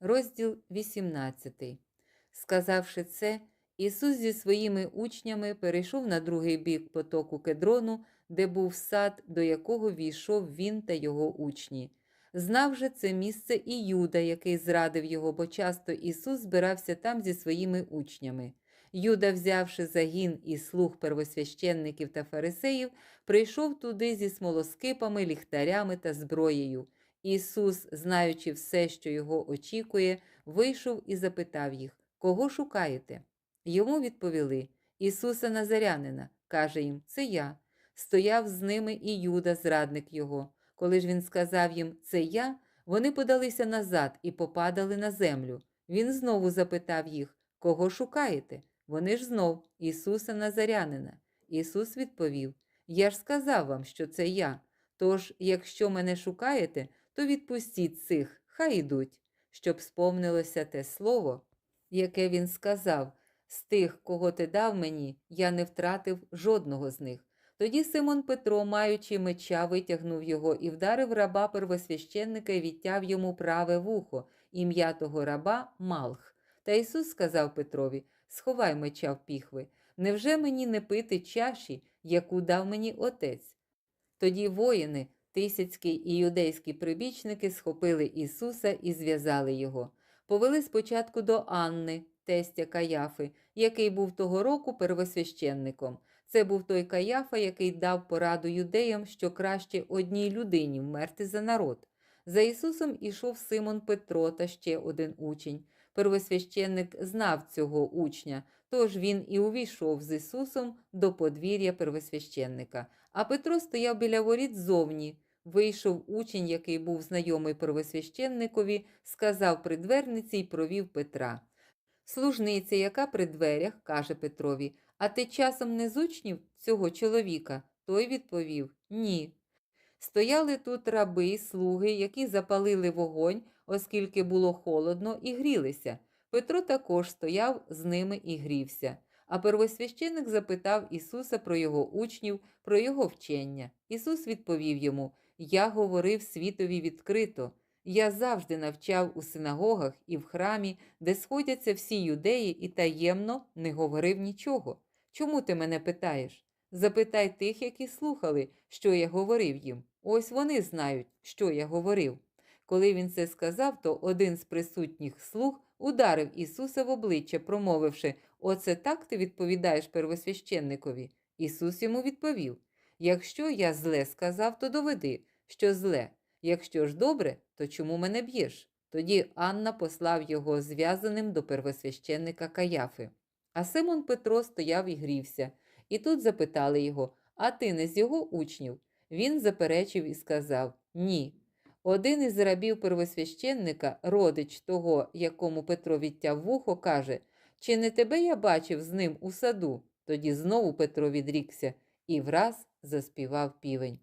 розділ 18. Сказавши це, Ісус зі своїми учнями перейшов на другий бік потоку кедрону, де був сад, до якого війшов він та його учні. Знав же це місце і Юда, який зрадив його, бо часто Ісус збирався там зі своїми учнями. Юда, взявши загін і слуг первосвященників та фарисеїв, прийшов туди зі смолоскипами, ліхтарями та зброєю. Ісус, знаючи все, що його очікує, вийшов і запитав їх, кого шукаєте? Йому відповіли Ісуса Назарянина. Каже їм, це я. Стояв з ними і Юда, зрадник його. Коли ж він сказав їм, це я, вони подалися назад і попадали на землю. Він знову запитав їх, кого шукаєте? Вони ж знов Ісуса Назарянина. Ісус відповів: Я ж сказав вам, що це я. Тож, якщо мене шукаєте, то відпустіть цих, хай ідуть, щоб сповнилося те слово, яке він сказав: з тих, кого ти дав мені, я не втратив жодного з них. Тоді Симон Петро, маючи меча, витягнув його і вдарив раба первосвященника і відтяв йому праве вухо, ім'я того раба Малх. Та Ісус сказав Петрові: Сховай меча в піхви. Невже мені не пити чаші, яку дав мені отець? Тоді воїни, тисяцькі і юдейські прибічники схопили Ісуса і зв'язали його. Повели спочатку до Анни, тестя Каяфи, який був того року первосвященником. Це був той Каяфа, який дав пораду юдеям, що краще одній людині вмерти за народ. За Ісусом ішов Симон Петро та ще один учень. Первосвященник знав цього учня, тож він і увійшов з Ісусом до подвір'я первосвященника. А Петро стояв біля воріт ззовні. Вийшов учень, який був знайомий первосвященникові, сказав при дверниці й провів Петра. Служниця, яка при дверях, каже Петрові, а ти часом не з учнів цього чоловіка? Той відповів Ні. Стояли тут раби слуги, які запалили вогонь, оскільки було холодно, і грілися. Петро також стояв з ними і грівся. А первосвященик запитав Ісуса про його учнів, про його вчення. Ісус відповів йому: Я говорив світові відкрито. Я завжди навчав у синагогах і в храмі, де сходяться всі юдеї, і таємно не говорив нічого. Чому ти мене питаєш? Запитай тих, які слухали, що я говорив їм. Ось вони знають, що я говорив. Коли він це сказав, то один з присутніх слуг ударив Ісуса в обличчя, промовивши Оце так ти відповідаєш первосвященникові. Ісус йому відповів: Якщо я зле сказав, то доведи, що зле. Якщо ж добре, то чому мене б'єш? Тоді Анна послав його зв'язаним до первосвященника Каяфи. А Симон Петро стояв і грівся. І тут запитали його: А ти не з його учнів? Він заперечив і сказав: Ні. Один із рабів первосвященника, родич того, якому Петро відтяв вухо, каже: Чи не тебе я бачив з ним у саду? Тоді знову Петро відрікся і враз заспівав півень.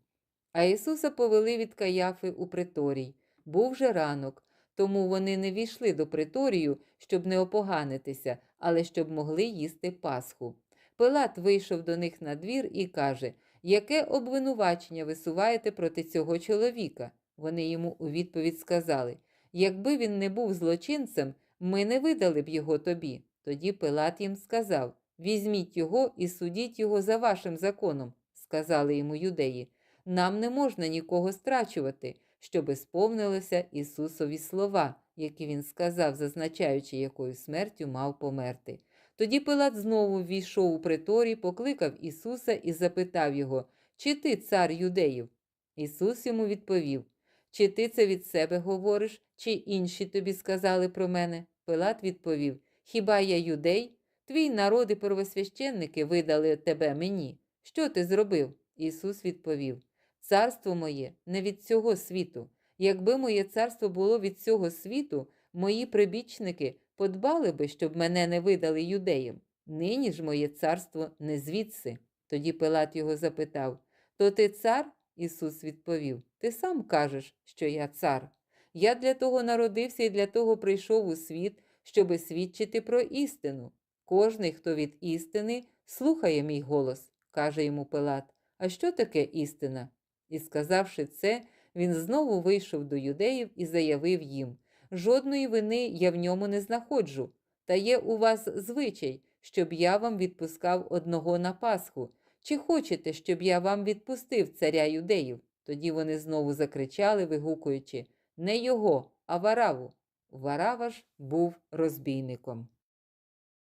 А Ісуса повели від Каяфи у приторій. Був же ранок, тому вони не війшли до приторію, щоб не опоганитися, але щоб могли їсти Пасху. Пилат вийшов до них на двір і каже: Яке обвинувачення висуваєте проти цього чоловіка? Вони йому у відповідь сказали: Якби він не був злочинцем, ми не видали б його тобі. Тоді Пилат їм сказав: Візьміть його і судіть його за вашим законом, сказали йому юдеї. Нам не можна нікого страчувати, щоби сповнилися Ісусові слова, які він сказав, зазначаючи, якою смертю мав померти. Тоді Пилат знову ввійшов у приторі, покликав Ісуса і запитав його, чи ти цар юдеїв? Ісус йому відповів: Чи ти це від себе говориш, чи інші тобі сказали про мене? Пилат відповів: Хіба я юдей? Твій народ і первосвященники видали тебе мені. Що ти зробив? Ісус відповів: Царство моє не від цього світу. Якби моє царство було від цього світу, мої прибічники подбали би, щоб мене не видали юдеям. Нині ж моє царство не звідси. Тоді Пилат його запитав: То ти цар? Ісус відповів: Ти сам кажеш, що я цар. Я для того народився і для того прийшов у світ, щоби свідчити про істину. Кожний, хто від істини, слухає мій голос, каже йому Пилат. А що таке істина? І сказавши це, він знову вийшов до юдеїв і заявив їм: Жодної вини я в ньому не знаходжу. Та є у вас звичай, щоб я вам відпускав одного на Пасху. Чи хочете, щоб я вам відпустив царя юдеїв? Тоді вони знову закричали, вигукуючи не його, а Вараву. Варава ж був розбійником.